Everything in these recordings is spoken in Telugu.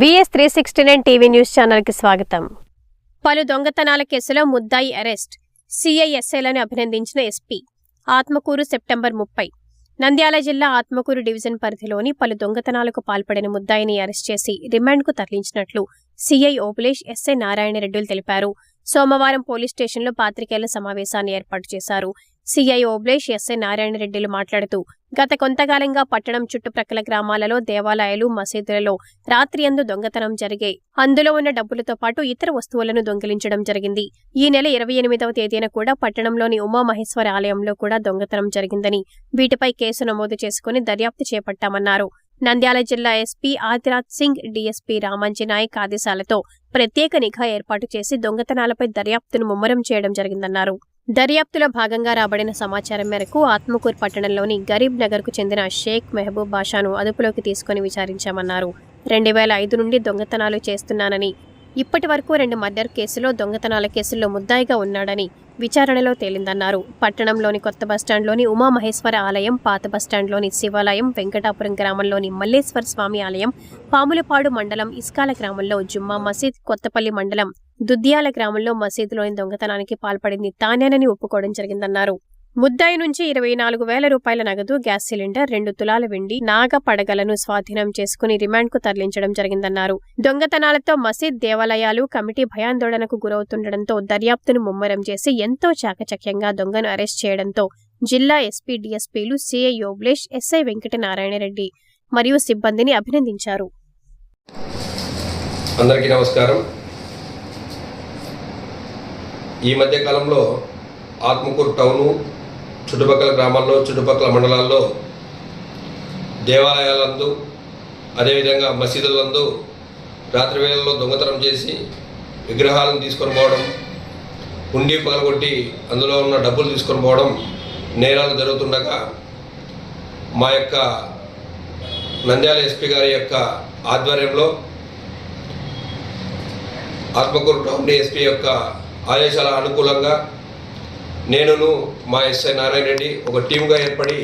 VS three sixty nine TV news ఛానల్కి స్వాగతం. పలు దొంగతనాల కేసులో ముద్దాయి అరెస్ట్ సిఐఎస్ఐలను అభినందించిన ఎస్పీ. ఆత్మకూరు సెప్టెంబర్ ముప్పై. నంద్యాల జిల్లా ఆత్మకూరు డివిజన్ పరిధిలోని పలు దొంగతనాలకు పాల్పడిన ముద్దాయిని అరెస్ట్ చేసి రిమాండ్కు తరలించినట్లు సిఐ ఓపులేష్ ఎస్ఐ నారాయణరెడ్డిలు తెలిపారు. సోమవారం పోలీస్ స్టేషన్లో పాత్రికేయుల సమావేశాన్ని ఏర్పాటు చేశారు. సిఐ ఓబ్లేష్ ఎస్ఐ నారాయణరెడ్డిలు మాట్లాడుతూ గత కొంతకాలంగా పట్టణం చుట్టుప్రక్కల గ్రామాలలో దేవాలయాలు మసీదులలో రాత్రి అందు దొంగతనం జరిగే అందులో ఉన్న డబ్బులతో పాటు ఇతర వస్తువులను దొంగిలించడం జరిగింది. ఈ నెల ఇరవై ఎనిమిదవ తేదీన కూడా పట్టణంలోని ఉమామహేశ్వర ఆలయంలో కూడా దొంగతనం జరిగిందని వీటిపై కేసు నమోదు చేసుకుని దర్యాప్తు చేపట్టామన్నారు. నంద్యాల జిల్లా ఎస్పీ ఆదిరాజ్ సింగ్ డీఎస్పీ రామంజీ నాయక్ ఆదేశాలతో ప్రత్యేక నిఘా ఏర్పాటు చేసి దొంగతనాలపై దర్యాప్తును ముమ్మరం చేయడం జరిగిందన్నారు. దర్యాప్తులో భాగంగా రాబడిన సమాచారం మేరకు ఆత్మకూరు పట్టణంలోని గరీబ్ నగర్కు చెందిన షేక్ మెహబూబ్ బాషాను అదుపులోకి తీసుకుని విచారించామన్నారు. రెండు వేల ఐదు నుండి దొంగతనాలు చేస్తున్నానని ఇప్పటి వరకు రెండు మర్డర్ కేసులో దొంగతనాల కేసుల్లో ముద్దాయిగా ఉన్నాడని విచారణలో తేలిందన్నారు. పట్టణంలోని కొత్త బస్టాండ్లోని ఉమామహేశ్వర ఆలయం పాత బస్టాండ్లోని శివాలయం వెంకటాపురం గ్రామంలోని మల్లేశ్వర స్వామి ఆలయం పాములపాడు మండలం ఇస్కాల గ్రామంలో జుమ్మా మసీద్ కొత్తపల్లి మండలం దుద్యాల గ్రామంలో మసీదులోని దొంగతనానికి పాల్పడింది తానేనని ఒప్పుకోవడం జరిగిందన్నారు. ముద్దాయి నుంచి ఇరవై నాలుగు వేల రూపాయల నగదు గ్యాస్ సిలిండర్ రెండు తులాల వెండి నాగ పడగలను స్వాధీనం చేసుకుని రిమాండ్కు తరలించడం జరిగిందన్నారు. దొంగతనాలతో మసీద్ దేవాలయాలు కమిటీ భయాందోళనకు గురవుతుండటంతో దర్యాప్తును ముమ్మరం చేసి ఎంతో చాకచక్యంగా దొంగను అరెస్ట్ చేయడంతో జిల్లా ఎస్పీ డిఎస్పీలు సిఐ యోగ్లేష్ ఎస్ఐ వెంకటనారాయణరెడ్డి మరియు సిబ్బందిని అభినందించారు. అందరికీ నమస్కారం. ఈ మధ్య ఆత్మకూరు టౌను చుట్టుపక్కల గ్రామాల్లో చుట్టుపక్కల మండలాల్లో దేవాలయాలందు అదేవిధంగా మసీదులందు రాత్రి వేళల్లో దొంగతనం చేసి విగ్రహాలను తీసుకొని పోవడం హుండీ పగలగొట్టి అందులో ఉన్న డబ్బులు తీసుకొని పోవడం నేరాలు జరుగుతుండగా మా యొక్క నంద్యాల ఎస్పీ గారి యొక్క ఆధ్వర్యంలో ఆత్మకూరు టౌన్ ఎస్పీ యొక్క ఆదేశాల అనుకూలంగా నేనును మా ఎస్ఐ నారాయణ రెడ్డి ఒక టీమ్గా ఏర్పడి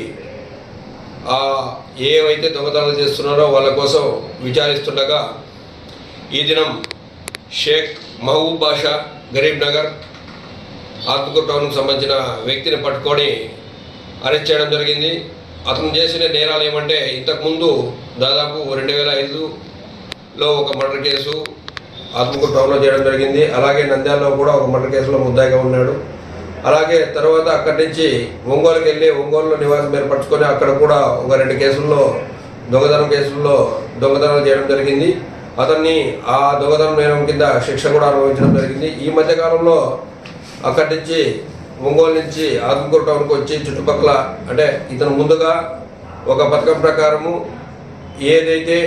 ఏవైతే దొంగతనాలు చేస్తున్నారో వాళ్ళ కోసం విచారిస్తుండగా ఈ దినం షేక్ మహబూబ్ బాషా గరీబ్ నగర్ ఆత్మకూరు టౌన్కు సంబంధించిన వ్యక్తిని పట్టుకొని అరెస్ట్ చేయడం జరిగింది. అతను చేసిన నేరాలు ఏమంటే ఇంతకుముందు దాదాపు రెండు వేల ఐదులో ఒక మర్డర్ కేసు ఆత్మకూరు టౌన్లో చేయడం జరిగింది. అలాగే నంద్యాలలో కూడా ఒక మర్డర్ కేసులో ముద్దాయిగా ఉన్నాడు. అలాగే తర్వాత అక్కడి నుంచి ఒంగోలుకి వెళ్ళి ఒంగోలులో నివాసం ఏర్పరచుకొని అక్కడ కూడా ఒక రెండు కేసుల్లో దొంగతనం కేసుల్లో దొంగతనాలు చేయడం జరిగింది. అతన్ని ఆ దొంగతనం నేరం కింద శిక్ష కూడా అనుభవించడం జరిగింది. ఈ మధ్యకాలంలో అక్కడి నుంచి ఒంగోలు నుంచి ఆత్మకూరు టౌన్కి వచ్చి చుట్టుపక్కల అంటే ఇతను ముందుగా ఒక పథకం ప్రకారము ఏదైతే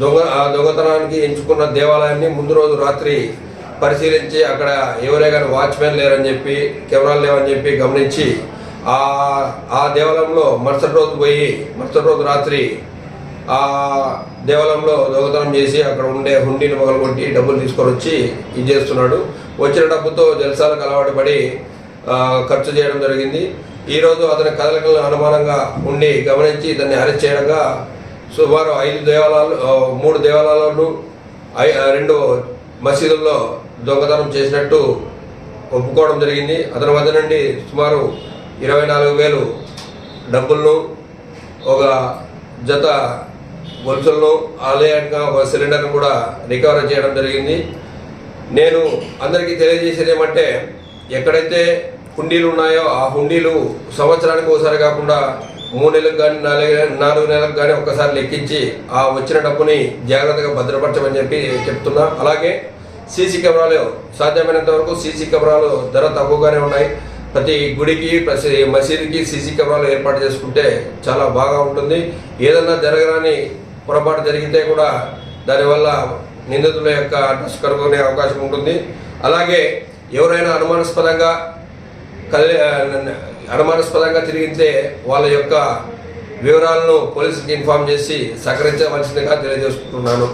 దొంగ ఆ దొంగతనానికి ఎంచుకున్న దేవాలయాన్ని ముందు రోజు రాత్రి పరిశీలించి అక్కడ ఎవరే కానీ వాచ్మెన్ లేరని చెప్పి కెమెరాలు లేవని చెప్పి గమనించి ఆ ఆ దేవాలయంలో మరుసటి రోజు పోయి మరుసటి రోజు రాత్రి ఆ దేవాలయంలో దొంగతనం చేసి అక్కడ ఉండే హుండీని మొగలగొట్టి డబ్బులు తీసుకొని వచ్చి ఇది చేస్తున్నాడు. వచ్చిన డబ్బుతో జల్సాలకు అలవాటు పడి ఖర్చు చేయడం జరిగింది. ఈరోజు అతని కదలికలను అనుమానంగా ఉండి గమనించి దాన్ని అరెస్ట్ చేయడంగా సుమారు ఐదు దేవాలయాలు మూడు దేవాలయాలను ఐ- రెండు మసీదుల్లో దొంగతనం చేసినట్టు ఒప్పుకోవడం జరిగింది. అతని వద్ద నుండి సుమారు ఇరవై నాలుగు వేలు డబ్బులను ఒక జత గొలుసులను ఆలయంగా ఒక సిలిండర్ను కూడా రికవర్ చేయడం జరిగింది. నేను అందరికీ తెలియజేసేది ఏమంటే ఎక్కడైతే హుండీలు ఉన్నాయో ఆ హుండీలు సంవత్సరానికి ఒకసారి కాకుండా మూడు నెలలకు కానీ నాలుగు నాలుగు నెలలకు కానీ ఒక్కసారి లెక్కించి ఆ వచ్చిన డబ్బుని జాగ్రత్తగా భద్రపరచమని చెప్పి చెప్తున్నా. అలాగే సీసీ కెమెరాలు సాధ్యమైనంత వరకు సీసీ కెమెరాలు ధర తక్కువగానే ఉన్నాయి. ప్రతి గుడికి ప్రతి మసీదుకి సీసీ కెమెరాలు ఏర్పాటు చేసుకుంటే చాలా బాగా ఉంటుంది. ఏదన్నా జరగరాని పొరపాటు జరిగితే కూడా దానివల్ల నిందితుల యొక్క అడ్రస్ కనుగొనే అవకాశం ఉంటుంది. అలాగే ఎవరైనా అనుమానాస్పదంగా కలి అనుమానాస్పదంగా తిరిగితే వాళ్ళ యొక్క వివరాలను పోలీసులకు ఇన్ఫామ్ చేసి సహకరించవలసిందిగా తెలియజేసుకుంటున్నాను.